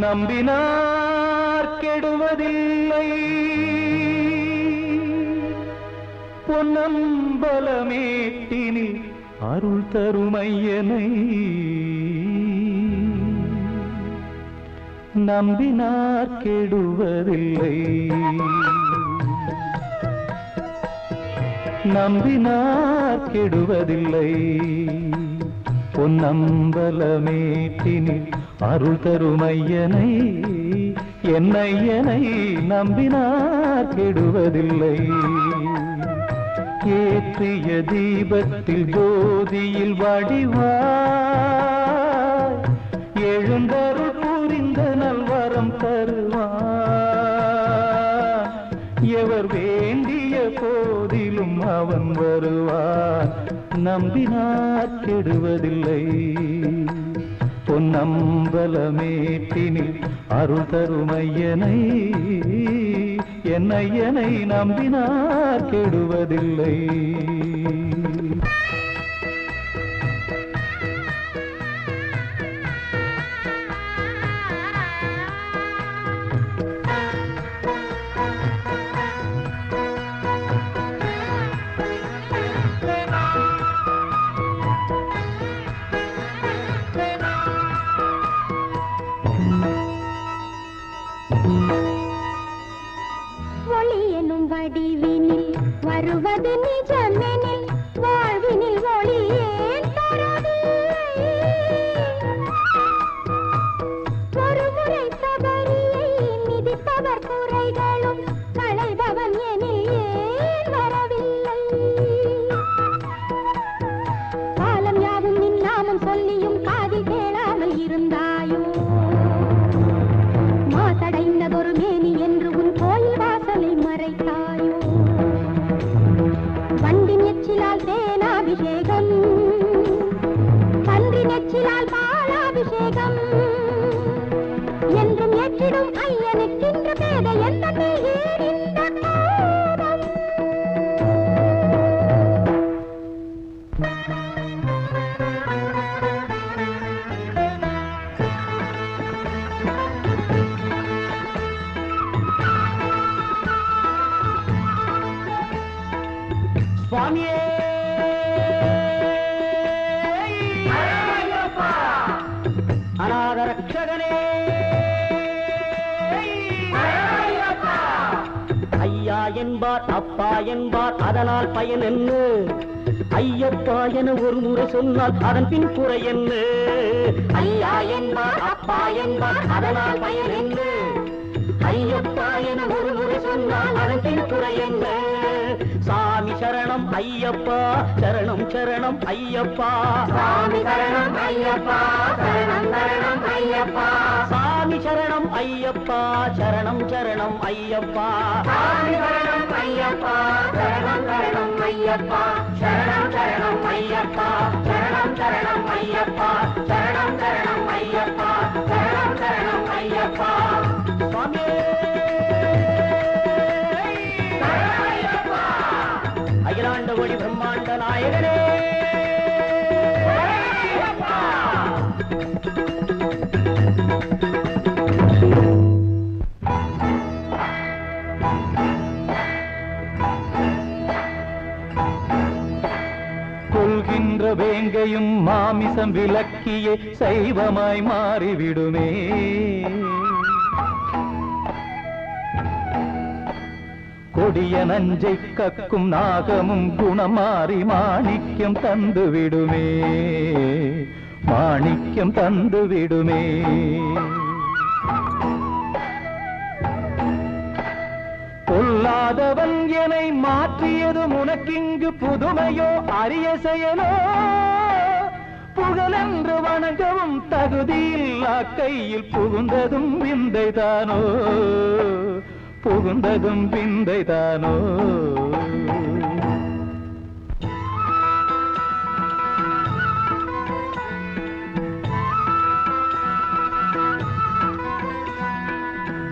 நம்பினார் கெடுவதில்லை. பொன்னம்பலமேட்டினில் அருள் தருமையனை. நம்பினார் கெடுவதில்லை. நம்பினார் கெடுவதில்லை. பொன்னம்பலமேட்டினில் அருள் தருமையனை என்னையனை நம்பினார் கெடுவதில்லை. ஏற்றிய தீபத்தில் ஜோதியில் வடிவாய் எழுந்தருள் புரிந்த நல்வரம் தருவான் எவர் வேண்டிய போதிலும் அவன் வருவான் நம்பினார் கெடுவதில்லை. பொன்னம்பலமேட்டினில் அருள் தருமையனை என்னையனை நம்பினார் கெடுவதில்லை. ஒளி எனும் வடிவினில் வருவது நிஜமெனில் என்பார் அப்பா என்பார் அதனால் பயன் என்ன? ஐயப்பா என ஒரு முறை சொன்னால் அதன் பின் குறை என்ன? ஐயா என்பார் அப்பா என்பார் அதனால் பயன் என்ன? ஐயப்பா என ஒரு முறை சொன்னால் அதன் பின் குறை என்ன? சாமி சரணம் ஐயப்பா சரணம் சரணம் ஐயப்பா. சாமி சரணம் ஐயப்பா சரணம் சரணம் ஐயப்பா. சாமி சரணம் ஐயப்பா சரணம் சரணம் ஐயப்பா. சரணம் ஐயப்பா சரணம் சரணம் ஐயப்பா சரணம் சரணம் ஐயப்பா சரணம் சரணம் ஐயப்பா சரணம் சரணம் ஐயப்பா சரணம் சரணம் ஐயப்பா. சுவாமியே! அகிலாண்ட ஒளி பிரம்மாண்ட நாயகனே! எங்கையும் மாமிசம் விலக்கியே சைவமாய் மாறிவிடுமே. கொடிய நஞ்சை கக்கும் நாகமும் குணமாறி மாணிக்கம் தந்துவிடுமே. மாணிக்கம் தந்துவிடுமே. பொல்லாதவன் என்னை மாற்றியது உனக்கிங்கு புதுமையோ அரிய செயலோ? புகழ் என்று வணங்கவும் தகுதியில்லா கையில் புகுந்ததும் விந்தைதானோ? புகுந்ததும் விந்தைதானோ?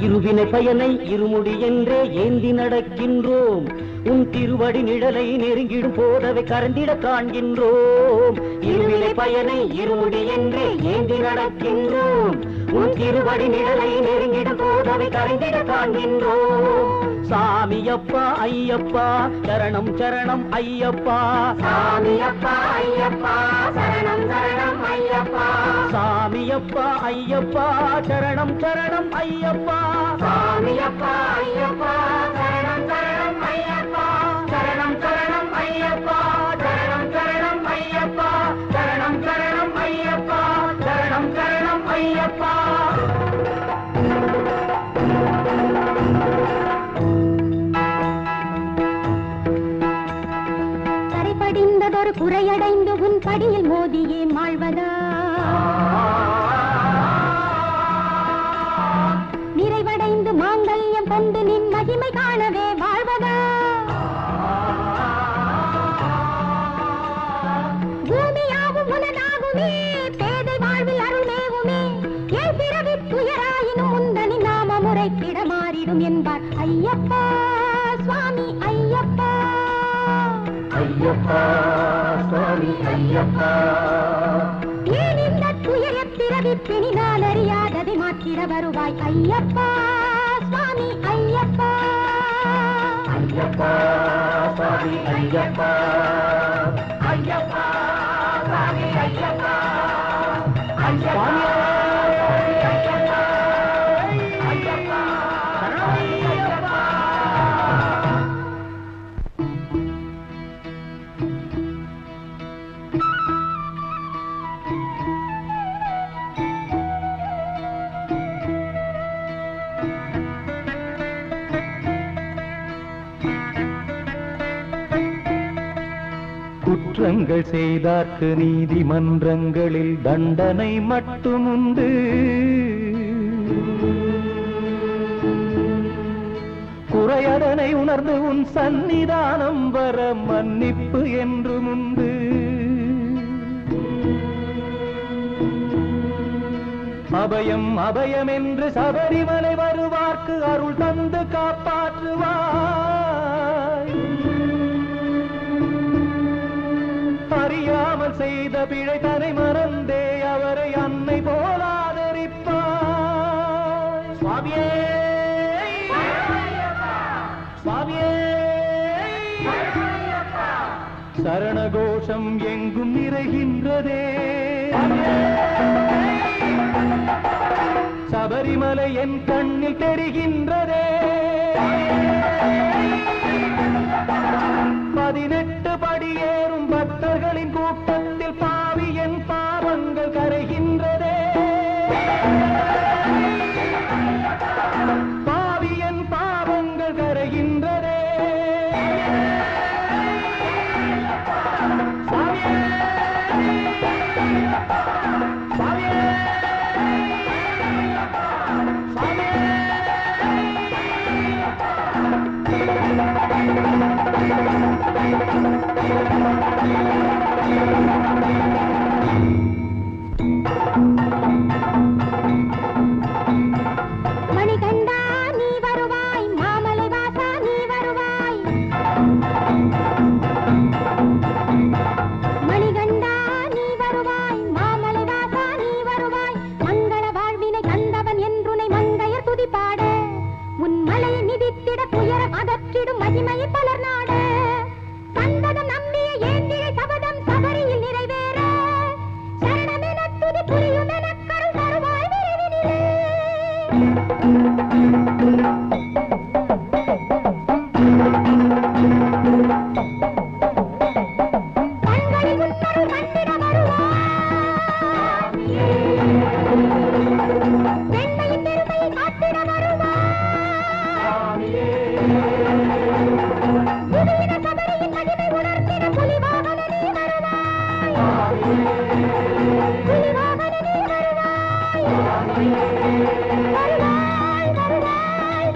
இருவினை பயனை இருமுடி என்றே ஏந்தி நடக்கின்றோம். உன் திருவடி நிழலை நெருங்கிடும் போதவை கரந்திட காண்கின்றோம். இருவினை பயனை இருமுடி என்று ஏந்தி நடக்கின்றோம். உன் திருவடி நிழலை நெருங்கிடும் போதவை கரைந்திட காண்கின்றோம். சாமியப்பா ஐயப்பா சரணம் சரணம் ஐயப்பா. சாமியப்பா ஐயப்பா சரணம் சரணம் ஐயப்பா. சாமியப்பா ஐயப்பா சரணம் சரணம் ஐயப்பா. சாமியப்பா ஐயப்பா அடியில் மோதியே மாழ்வதா? நிறைவடைந்து மாங்கல்யம் கொண்டு நின் மகிமை காணவே வாழ்வதா? பூமியாகும் உனதாகுமே பேதை வாழ்வில் அருள்மேவுமே. என் பிறவி துயராயினும் முந்தனி நாம முறைப்பிட மாறிடும் என்பார் ஐயப்பா சுவாமி ஐயப்பா. ஐயப்பா சுவாமி ஐயப்பா. ஏன் இந்த துயர பிறவி பிணி நான் அறியாததை மாற்றிட வருவாய் ஐயப்பா சுவாமி ஐயப்பா. ஐயப்பா சுவாமி ஐயப்பா. குற்றங்கள் செய்தார்க்கு நீதிமன்றங்களில் தண்டனை மட்டுமுண்டு. குறையதனை உணர்ந்து உன் சந்நிதானம் வர மன்னிப்பு என்றும் உண்டு அபயம் அபயம் என்று சபரிமலை வருவார்க்கு அருள் தந்து காப்பாற்றுவார். அறியாமல் செய்த பிழை தன்னை மறந்தே அவரை அன்னை போலாதரிப்பாய் சுவாமியே சுவாமியே சரணகோஷம் எங்கும் நிறைகின்றதே. சபரிமலை என் கண்ணில் தெரிகின்றதே. பதினெட்டு படியேறும் பக்தர்களின் வருவாய் வருவாய்